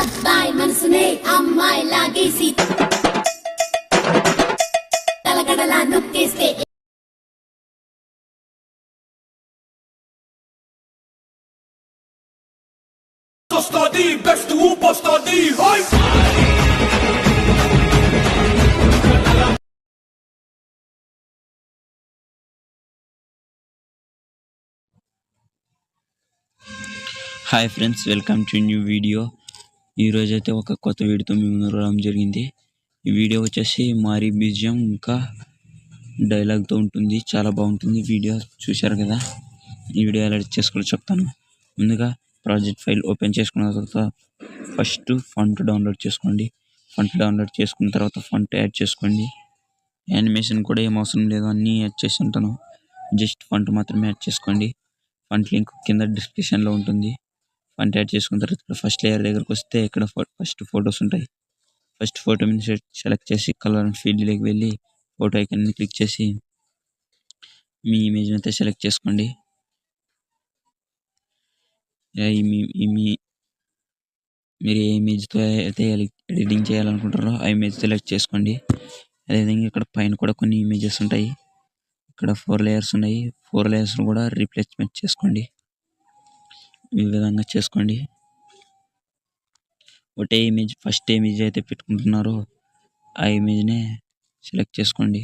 అబ్బాయి మనసునే అమ్మాయి లాగేసి తలగడలా నొక్కేస్తే beste hoe Tostadi, hoi! Hi friends welcome to new video ఈరోజు అయితే ఒక కొత్త వీడియోతో మేము రావడం జరిగింది. ఈ వీడియో వచ్చేసి మారీ బీజియం ఇంకా డైలాగ్తో ఉంటుంది. చాలా బాగుంటుంది వీడియో. చూశారు కదా? ఈ వీడియో ఎలా చేసుకోవాలో చెప్తాను. ముందుగా ప్రాజెక్ట్ ఫైల్ ఓపెన్ చేసుకున్న తర్వాత ఫస్ట్ ఫంట్ డౌన్లోడ్ చేసుకోండి. ఫంట్ డౌన్లోడ్ చేసుకున్న తర్వాత ఫంట్ యాడ్ చేసుకోండి. యానిమేషన్ కూడా ఏం అవసరం లేదు. అన్నీ యాడ్ చేసి ఉంటాను. జస్ట్ ఫంట్ మాత్రమే యాడ్ చేసుకోండి. ఫంట్ లింక్ కింద డిస్క్రిప్షన్లో ఉంటుంది. ఫంట్ యాడ్ చేసుకున్న తర్వాత ఇక్కడ ఫస్ట్ లేయర్ దగ్గరకు వస్తే ఇక్కడ ఫస్ట్ ఫొటోస్ ఉంటాయి. ఫస్ట్ ఫోటో మీద సెలెక్ట్ చేసి కలర్ ఫీల్డ్లోకి వెళ్ళి ఫోటో ఐకన్ని క్లిక్ చేసి మీ ఇమేజ్ అయితే సెలెక్ట్ చేసుకోండి. మీ- మీరు ఏ ఇమేజ్తో అయితే ఎడిటింగ్ చేయాలనుకుంటారో ఆ ఇమేజ్ సెలెక్ట్ చేసుకోండి. అదేవిధంగా ఇక్కడ పైన కూడా కొన్ని ఇమేజెస్ ఉంటాయి. ఇక్కడ ఫోర్ లేయర్స్ ఉన్నాయి. ఫోర్ లేయర్స్ కూడా రీప్లేస్మెంట్ చేసుకోండి. ఈ విధంగా చేసుకోండి. ఒకటే ఇమేజ్ ఫస్ట్ ఇమేజ్ అయితే పెట్టుకుంటున్నారో. ఆ ఇమేజ్నే సెలెక్ట్ చేసుకోండి.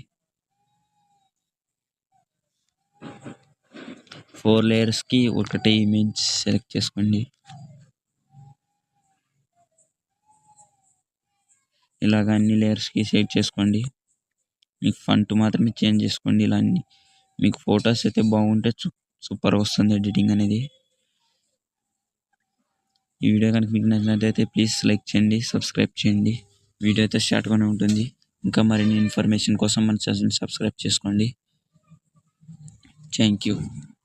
ఫోర్ లేయర్స్కి ఒకటే ఇమేజ్ సెలెక్ట్ చేసుకోండి. ఇలాగ అన్ని లేయర్స్కి సెట్ చేసుకోండి. మీకు ఫంట్ మాత్రమే చేంజ్ చేసుకోండి. ఇలా అన్ని మీకు ఫొటోస్ అయితే బాగుంటే సూపర్ వస్తుంది ఎడిటింగ్ అనేది. ఈ వీడియో కనుక మీకు నచ్చినట్లయితే ప్లీజ్ లైక్ చేయండి సబ్స్క్రైబ్ చేయండి. వీడియో అయితే షార్ట్గానే ఉంటుంది. ఇంకా మరిన్ని ఇన్ఫర్మేషన్ కోసం మన ఛానల్ని సబ్స్క్రైబ్ చేసుకోండి. Thank you.